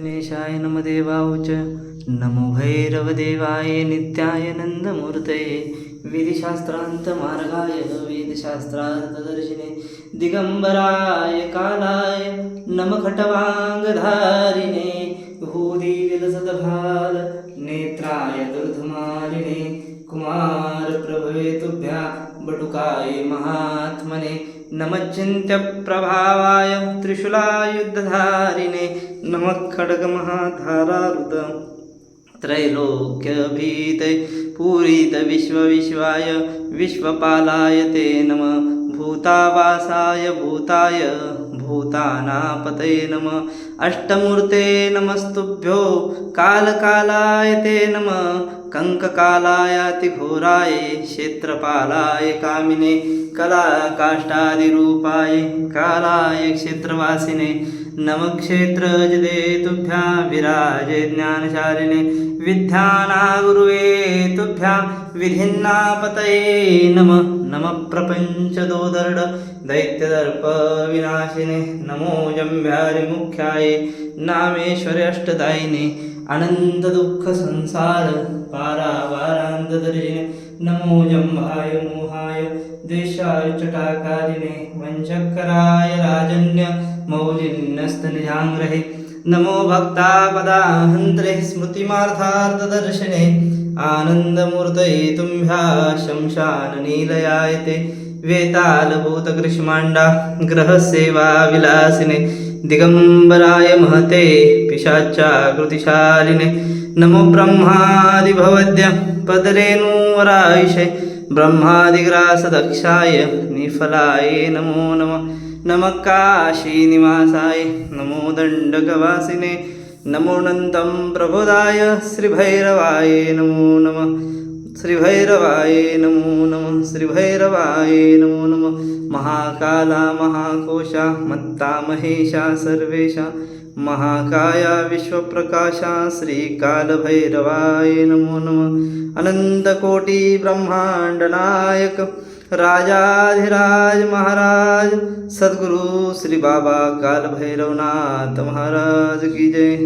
गणेशाय नमदेवाय नमो भैरवदेवाय नित्याय नन्दमूर्तये विधिशास्त्रान्तमार्गाय वेदशास्त्रार्थदर्शिने दिगम्बराय कालाय नमखटवाङ्गधारिणे कुमारिणे दुर्धमालिने कुमारप्रभवे तुभ्या बटुकाय महात्मने नमच्चिन्त्यप्रभावाय त्रिशूलायुद्धधारिणे नमः खड्गमहाधारारुद त्रैलोक्यभीते पूरितविश्वविश्वाय विश्वपालाय ते नमः भूतावासाय भूताय भूतानापतये नम। अष्टमूर्ते नमस्तुभ्यो। कालकालाय ते नम। कङ्ककालायातिघोराय क्षेत्रपालाय कामिने कलाकाष्ठादिरूपाय कालाय क्षेत्रवासिने। नमक्षेत्रजदे तुभ्या विराजे ज्ञानशालिने विद्यानागुरुवे तुभ्यां विधिन्नापतये नम। नम प्रपञ्चदोदर्ड दैत्यदर्पविनाशिने। नमो जम्भ्यारिमुख्याय नामेश्वर्यष्टदायिने अनन्तदुःखसंसार पारावारान्तदर्शिने नमो जम्भाय मोहाय। द्वेषाय चटाकारिणे। वञ्चकराय राजन्य। मौलिन्नस्तनिजाङ्ग्रहे नमो भक्तापदाहन्त्रे स्मृतिमार्थार्थदर्शने। आनन्दमूर्तये तुम्भ्या शंशाननीलयायते। वेतालभूतकृष्माण्डा ग्रहसेवाविलासिने। दिगम्बराय महते पिशाचाकृतिशालिने नमो ब्रह्मादिभवद्य पदरेणुवरायुषे। ब्रह्मादिग्रासदक्षाय निफलाय नमो नमः। नमः काशीनिवासाय नमो दण्डकवासिने नमो नन्तं प्रभुदाय श्रीभैरवाय नमो नमः। श्रीभैरवाय नमो नमः श्रीभैरवाय नमो नमः। महाकाला महाकोशा मत्ता महेशा सर्वेशा महाकाया विश्वप्रकाशा श्रीकालभैरवाय नमो नमः। अनन्तकोटिब्रह्माण्डनायक राजाधिराज महाराज सद्गुरु श्री बाबा काल भैरवनाथ महाराज की जय।